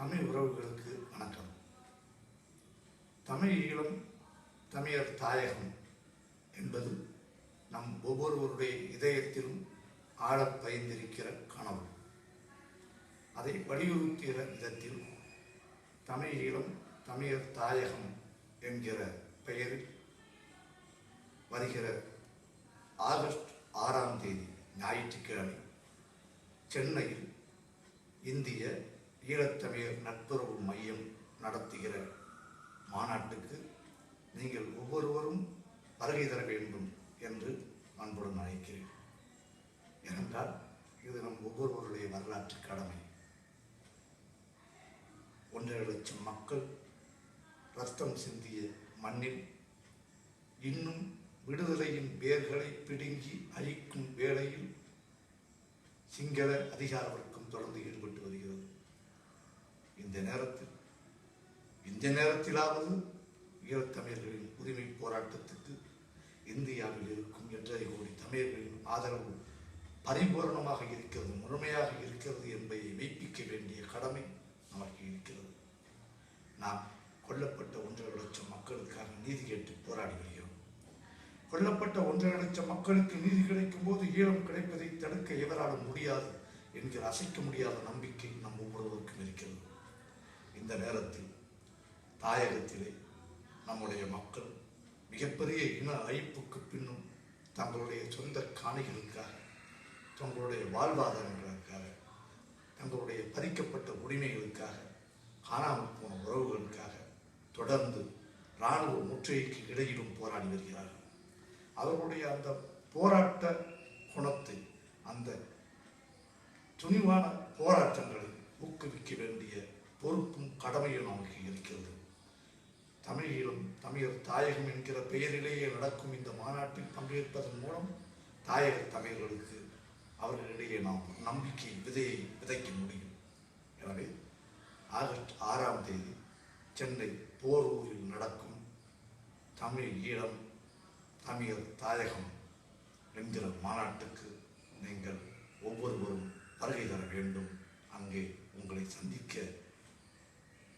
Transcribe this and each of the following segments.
தமிழ் உறவுகளுக்கு வணக்கம். தமிழ் ஈழம் தமிழர் தாயகம் என்பது நம் ஒவ்வொருவருடைய இதயத்திலும் ஆழப் பயந்திருக்கிற கனவு. அதை வலியுறுத்துகிற விதத்தில் தமிழ் ஈழம் தமிழர் தாயகம் என்கிற பெயரில் வருகிற ஆகஸ்ட் ஆறாம் தேதி ஞாயிற்றுக்கிழமை சென்னையில் இந்திய ஈழத்தமிழர் நட்புறவு மையம் நடத்துகிற மாநாட்டுக்கு நீங்கள் ஒவ்வொருவரும் வருகை தர வேண்டும் என்று அன்புடன் அழைக்கிறேன். ஏனென்றால் இது நம் ஒவ்வொருவருடைய வரலாற்று கடமை. ஒன்றரை லட்சம் மக்கள் ரத்தம் சிந்திய மண்ணில் இன்னும் விடுதலையின் வேர்களை பிடுங்கி அழிக்கும் வேளையில் சிங்கள அதிகார வர்க்கம் தொடர்ந்து ஈடுபட்டு வருகிறது இந்த நேரத்தில் இந்த நேரத்திலாவது ஈழத்தமிழர்களின் உரிமை போராட்டத்துக்கு இந்தியாவில் இருக்கும் என்ற எங்களுடைய தமிழர்களின் ஆதரவு பரிபூரணமாக இருக்கிறது முழுமையாக இருக்கிறது என்பதை மெய்ப்பிக்க வேண்டிய கடமை நமக்கு இருக்கிறது. நாம் கொல்லப்பட்ட ஒன்றரை லட்சம் மக்களுக்காக நீதி கேட்டு போராடி வருகிறோம். கொல்லப்பட்ட ஒன்றரை லட்சம் மக்களுக்கு நீதி கிடைக்கும் போது ஈழம் கிடைப்பதை தடுக்க எவராலும் முடியாது என்கிற அசைக்க முடியாத நம்பிக்கை நம் ஒவ்வொருவருக்கும் இருக்கிறது. இந்த நேரத்தில் தாயகத்திலே நம்முடைய மக்கள் மிகப்பெரிய இன அழிப்புக்கு பின்னும் தங்களுடைய சொந்த காணிகளுக்காக தங்களுடைய வாழ்வாதாரங்களுக்காக தங்களுடைய பறிக்கப்பட்ட உரிமைகளுக்காக காணாமல் போன உறவுகளுக்காக தொடர்ந்து இராணுவ முற்றுகைக்கு இடையிலும் போராடி வருகிறார்கள். அவர்களுடைய அந்த போராட்ட குணத்தை அந்த துணிவான போராட்டங்களை ஊக்குவிக்க வேண்டிய பொறுப்பும் கடமையும் நமக்கு இருக்கிறது. தமிழீழம் தமிழர் தாயகம் என்கிற பெயரிலேயே நடக்கும் இந்த மாநாட்டில் பங்கேற்பதன் மூலம் தாயக தமிழர்களுக்கு அவர்களிடையே நாம் நம்பிக்கை விதையை விதைக்க முடியும். எனவே ஆகஸ்ட் ஆறாம் தேதி சென்னை போரூரில் நடக்கும் தமிழ் ஈழம் தமிழர் தாயகம் என்கிற மாநாட்டுக்கு நீங்கள் ஒவ்வொருவரும் வருகை தர வேண்டும். அங்கே உங்களை சந்திக்க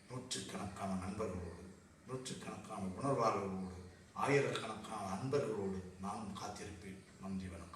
நூற்றுக்கணக்கான நண்பர்களோடு நூற்றுக்கணக்கான உணர்வாளர்களோடு ஆயிரக்கணக்கான அன்பர்களோடு நானும் காத்திருப்பேன். நன்றி வணக்கம்.